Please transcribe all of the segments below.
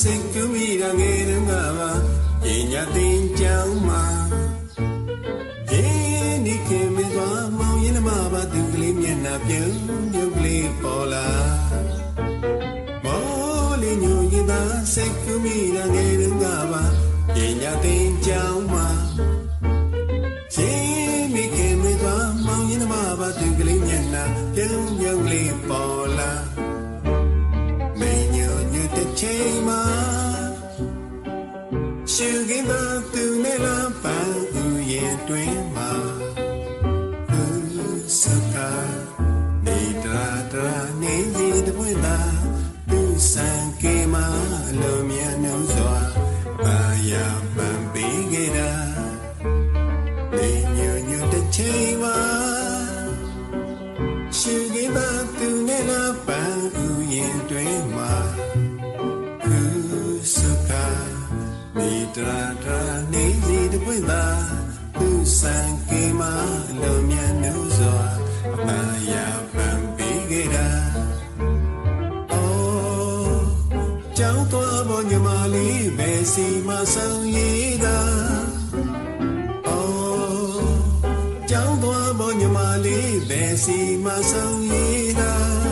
စိတ်ကူးမိတာငယ်တုန်းကပါပညာသင်ကျောင်းမှာဒီဒီခင်မသွားမောင်ရင်မပါသူကလေးမျက်နှာပြုံးပြုံးကလေးပေါ်လာမောလေးညိုရင်သာစိတ်ကူးမိတာငယ်တုန်းကပါပညာသင်ကျောင်းမှာရှင်မိခင်မသွားမောင်ရင်မပါသူကလေးမျက်နှာပြုံးပြုံးကလေးပေါ် ရှုခင်းသာသူနဲ့လာပန်းသူရဲ့တွင်မှာ င့်သာသူစံကေမလုံးမြန်နှုတ်စွာမာယာပန်းပေးခဲ့တာအော်ကြောင်းသွားပေါ်ညီမလေးဘယ်စီမှဆောင်ရည်တာအော်ကျောင်းသွားပေါ်ညီမလေးဘယ်စီမဆောင်ရည်တာတွေ့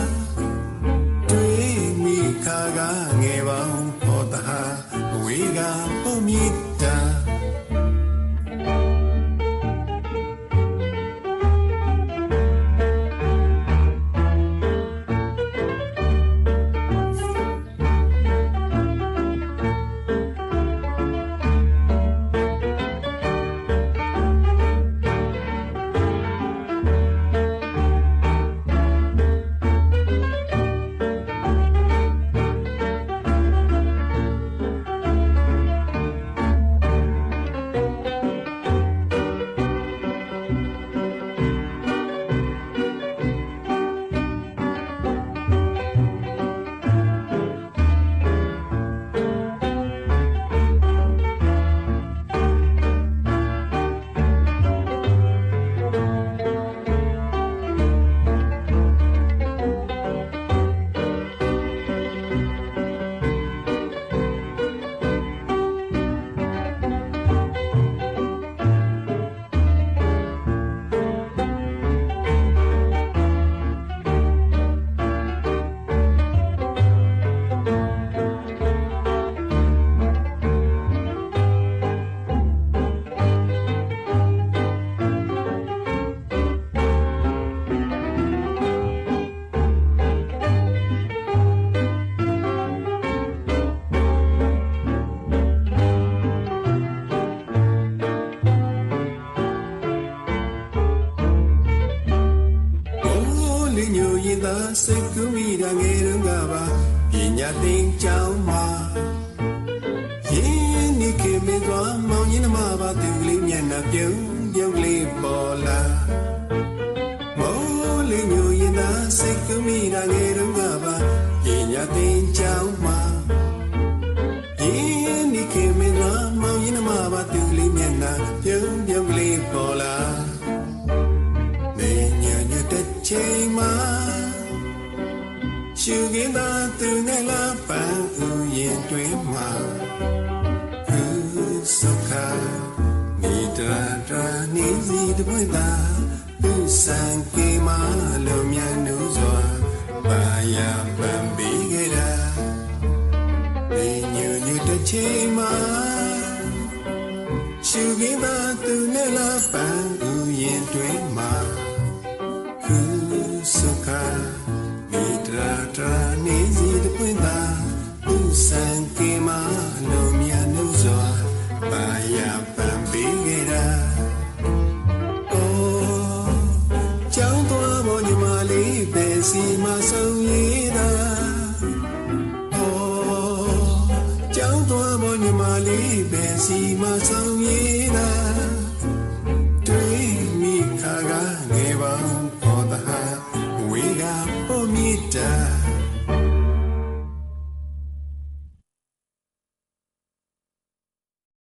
စိတ်ကူးမိတာငယ်တုန်းကပါပညာသင်ကျောင်းမှာရင်းနေခင်မင်းသွားမောင်ရင်မပါသူကလေးမျက်နှာပြုံးပြုံးကလေးပေါ်လာမိုးလင်းညိုရင်သာစိတ်ကူးမိတာငယ်တုန်းကပါပညာသင်ကျောင်းမှာရင်းနေခင်မင်းသွားမောင်ရင်မပါသူကလေးမျက်နှာပြုံးပြုံးကလေးပေါ်လာ ရှုခင်းသာသူနဲ့လာပန်းဥရင်တွင်မှာခုစခါမိတရာတရာနေစီတပွင့်သာသူစံကေမလုံးမြန်နုစွာဘာယာပန်းပြီးခဲ့တာနေညညတဲ့ချိန်မှာရှုခင်းသာသူနဲ့လာပန်းဥရင်တွင်မှာခုစခါ စီမဆုံးရည်တာကျောင်းသွားပေါ်ညီမလေးပဲစီမဆောင်ရည်သာ